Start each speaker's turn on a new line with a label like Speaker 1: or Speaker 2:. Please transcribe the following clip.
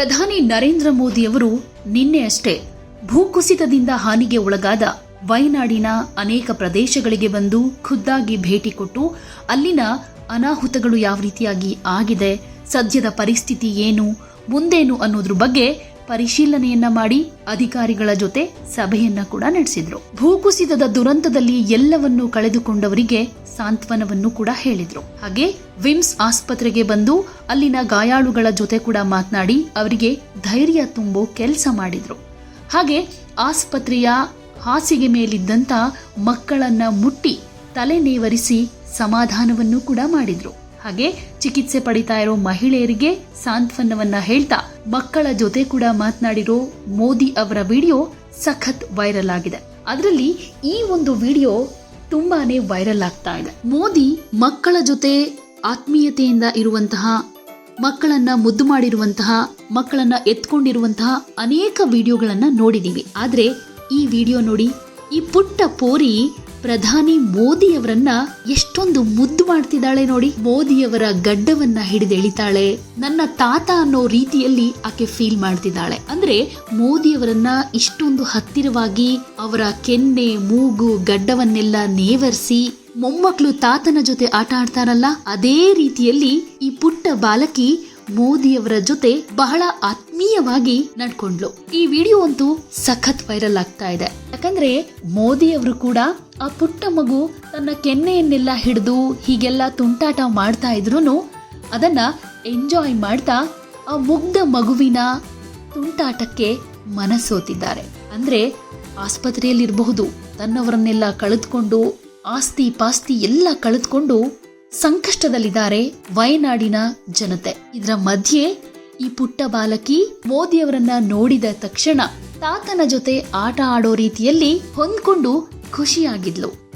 Speaker 1: ಪ್ರಧಾನಿ ನರೇಂದ್ರ ಮೋದಿಯವರು ನಿನ್ನೆಯಷ್ಟೇ ಭೂಕುಸಿತದಿಂದ ಹಾನಿಗೆ ಒಳಗಾದ ವಯನಾಡಿನ ಅನೇಕ ಪ್ರದೇಶಗಳಿಗೆ ಬಂದು ಖುದ್ದಾಗಿ ಭೇಟಿ ಕೊಟ್ಟು ಅಲ್ಲಿನ ಅನಾಹುತಗಳು ಯಾವ ರೀತಿಯಾಗಿ ಆಗಿದೆ, ಸದ್ಯದ ಪರಿಸ್ಥಿತಿ ಏನು, ಮುಂದೇನು ಅನ್ನೋದ್ರ ಬಗ್ಗೆ ಪರಿಶೀಲನೆಯನ್ನ ಮಾಡಿ ಅಧಿಕಾರಿಗಳ ಜೊತೆ ಸಭೆಯನ್ನ ಕೂಡ ನಡೆಸಿದ್ರು. ಭೂಕುಸಿತದ ದುರಂತದಲ್ಲಿ ಎಲ್ಲವನ್ನೂ ಕಳೆದುಕೊಂಡವರಿಗೆ ಸಾಂತ್ವನವನ್ನು ಕೂಡ ಹೇಳಿದ್ರು. ಹಾಗೆ ವಿಮ್ಸ್ ಆಸ್ಪತ್ರೆಗೆ ಬಂದು ಅಲ್ಲಿನ ಗಾಯಾಳುಗಳ ಜೊತೆ ಕೂಡ ಮಾತನಾಡಿ ಅವರಿಗೆ ಧೈರ್ಯ ತುಂಬೋ ಕೆಲಸ ಮಾಡಿದ್ರು. ಹಾಗೆ ಆಸ್ಪತ್ರೆಯ ಹಾಸಿಗೆ ಮೇಲಿದ್ದಂತ ಮಕ್ಕಳನ್ನ ಮುಟ್ಟಿ ತಲೆ ನೇವರಿಸಿ ಸಮಾಧಾನವನ್ನು ಕೂಡ ಮಾಡಿದ್ರು. ಹಾಗೆ ಚಿಕಿತ್ಸೆ ಪಡಿತಾ ಇರೋ ಮಹಿಳೆಯರಿಗೆ ಸಾಂತ್ವನವನ್ನ ಹೇಳ್ತಾ ಮಕ್ಕಳ ಜೊತೆ ಕೂಡ ಮಾತನಾಡಿರೋ ಮೋದಿ ಅವರ ವಿಡಿಯೋ ಸಖತ್ ವೈರಲ್ ಆಗಿದೆ. ಅದರಲ್ಲಿ ಈ ಒಂದು ವಿಡಿಯೋ ತುಂಬಾನೇ ವೈರಲ್ ಆಗ್ತಾ ಇದೆ. ಮೋದಿ ಮಕ್ಕಳ ಜೊತೆ ಆತ್ಮೀಯತೆಯಿಂದ ಇರುವಂತಹ, ಮಕ್ಕಳನ್ನ ಮುದ್ದು ಮಾಡಿರುವಂತಹ, ಮಕ್ಕಳನ್ನ ಎತ್ಕೊಂಡಿರುವಂತಹ ಅನೇಕ ವಿಡಿಯೋಗಳನ್ನ ನೋಡಿದೀವಿ. ಆದರೆ ಈ ವಿಡಿಯೋ ನೋಡಿ ಈ ಪುಟ್ಟ ಪೋರಿ ಪ್ರಧಾನಿ ಮೋದಿಯವರನ್ನ ಎಷ್ಟೊಂದು ಮುದ್ದು ಮಾಡ್ತಿದ್ದಾಳೆ ನೋಡಿ. ಮೋದಿಯವರ ಗಡ್ಡವನ್ನ ಹಿಡಿದೆಳಿತಾಳೆ ನನ್ನ ತಾತ ಅನ್ನೋ ರೀತಿಯಲ್ಲಿ ಆಕೆ ಫೀಲ್ ಮಾಡ್ತಿದ್ದಾಳೆ. ಅಂದ್ರೆ ಮೋದಿಯವರನ್ನ ಇಷ್ಟೊಂದು ಹತ್ತಿರವಾಗಿ ಅವರ ಕೆನ್ನೆ, ಮೂಗು, ಗಡ್ಡವನ್ನೆಲ್ಲ ನೇವರಿಸಿ ಮೊಮ್ಮಕ್ಕಳು ತಾತನ ಜೊತೆ ಆಟ ಆಡ್ತಾರಲ್ಲ, ಅದೇ ರೀತಿಯಲ್ಲಿ ಈ ಪುಟ್ಟ ಬಾಲಕಿ ಮೋದಿಯವರ ಜೊತೆ ಬಹಳ ಆತ್ಮೀಯವಾಗಿ ನಡ್ಕೊಂಡ್ಲು. ಈ ವಿಡಿಯೋ ಅಂತೂ ಸಖತ್ ವೈರಲ್ ಆಗ್ತಾ ಇದೆ. ಯಾಕಂದ್ರೆ ಮೋದಿಯವರು ಕೂಡ ಆ ಪುಟ್ಟ ಮಗು ತನ್ನ ಕೆನ್ನೆಯನ್ನೆಲ್ಲ ಹಿಡಿದು ಹೀಗೆಲ್ಲ ತುಂಟಾಟ ಮಾಡ್ತಾ ಇದ್ರು ಅದನ್ನ ಎಂಜಾಯ್ ಮಾಡ್ತಾ ಆ ಮುಗ್ಧ ಮಗುವಿನ ತುಂಟಾಟಕ್ಕೆ ಮನಸೋತಿದ್ದಾರೆ. ಅಂದ್ರೆ ಆಸ್ಪತ್ರೆಯಲ್ಲಿರಬಹುದು, ತನ್ನವರನ್ನೆಲ್ಲ ಕಳೆದುಕೊಂಡು ಆಸ್ತಿ ಪಾಸ್ತಿ ಎಲ್ಲ ಕಳೆದುಕೊಂಡು ಸಂಕಷ್ಟದಲ್ಲಿದ್ದಾರೆ ವಯನಾಡಿನ ಜನತೆ. ಇದರ ಮಧ್ಯೆ ಈ ಪುಟ್ಟ ಬಾಲಕಿ ಮೋದಿಯವರನ್ನ ನೋಡಿದ ತಕ್ಷಣ ತಾತನ ಜೊತೆ ಆಟ ಆಡೋ ರೀತಿಯಲ್ಲಿ ಹೊಂದ್ಕೊಂಡು ಖುಷಿಯಾಗಿದ್ಲು.